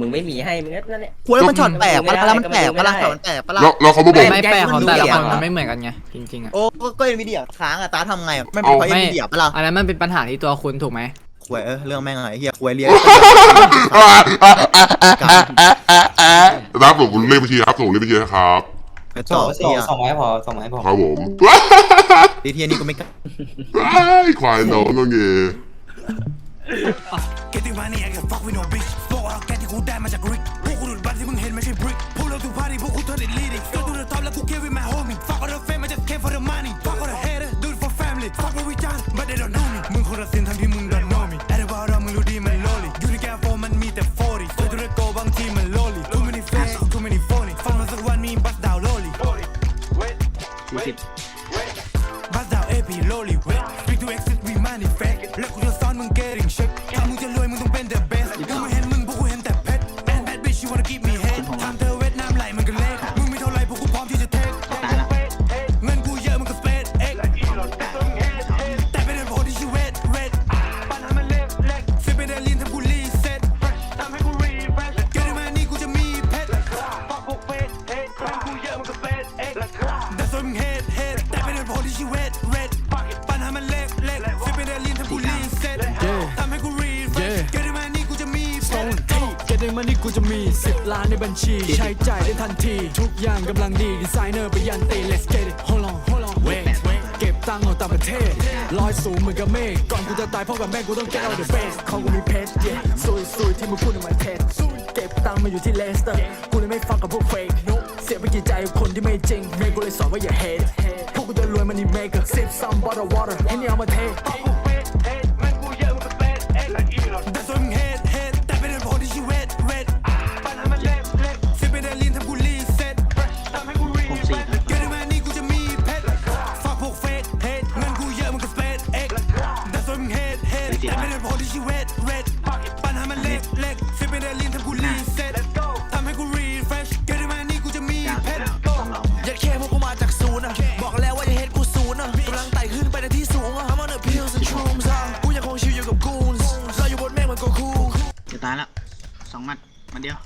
มึงไม่มีให้มึงก็นั่นแหละคุยแล้วมันช็อตแตกปะล่ะแล้วมันแตกปะล่ะไม่ได้มันแตกปะล่ะ แล้วแล้วเขามาบอก ไม่แปลกของแต่ละคนแกงมันมันไม่เหมือนกันไงจริงๆอะโอ้ก็ก็เอ็นวีเดียค้างอะตาทำไงอะไม่เป็นเพราะเอ็นไม่วีเดียปะล่ะอันนั้นมันเป็นปัญหาที่ตัวคุณถูกไหมคุยเออเรื่องแม่งไงเฮียคุยเรียน รับผมเลขบัญชีครับส่งเลขบัญชีนะครับกระจส่องกส่งเฮียส่งมาให้พอส่งมาให้พอครับผมดีเทียนี่ก็ไม่กล้า ไอ้ควายน้องน้องเง Get the money, I can fuck with no bitch. Fuck all get the good damn มาจาก Rick พวกกูดูดบัตรที่มึงเห็นไม่ใช่ brick พวกเราถูกพาดีพวกกู turn it leading Go to the top แล้วกู get with my homie Fuck all the fame I just came for the money Fuck all the haters do it for family Fuck what we done but they don't know me มึงคนละสินทั้งที่มึง don't know me แต่ว่าเรามึงรู้ดีมัน lowly อยู่ในแกโฟมันมีแต่ 40 Straight to the go บางทีมัน lowly Too many fans too many phony ฟังมาสักวันมี bust down lowly บัสดาวเอพีโลลีเวท Big to exit we manifest แล้วกูจะสอนมึง getting shit ถ้ามึงจะรวยมึงต้องเป็น the best ทำให้กู refresh เกิดมานี่กูจะมีเพชรเก็ตได้มานี่กูจะมี10ล้านในบัญชี ใช้จ่ายได้ทันที ทุกอย่างกำลังดีดีไซเนอร์ไปยันตี let's get it hold on hold on wait wait เก็บตังค์เอาต่างประเทศลอยสูงเหมือนกับเมฆก่อนกูจะตายพ่อกับแม่กูต้อง get out the base เขากูมีเพชร yeah ซุยซุยที่มึงพูดในมันเท็จเก็บตังค์มาอยู่ที่เลสเตอร์กูเลยไม่ฟังกับพวก fake เสียไปกี่ใจกับคนที่ไม่จริงเมย์กูเลยสอนว่าอย่า hate พวกกูจะรวยมันนี่ maker sip some bottle water ให้นี่เอามาเท ตายแล้วสองมัดมาเดียว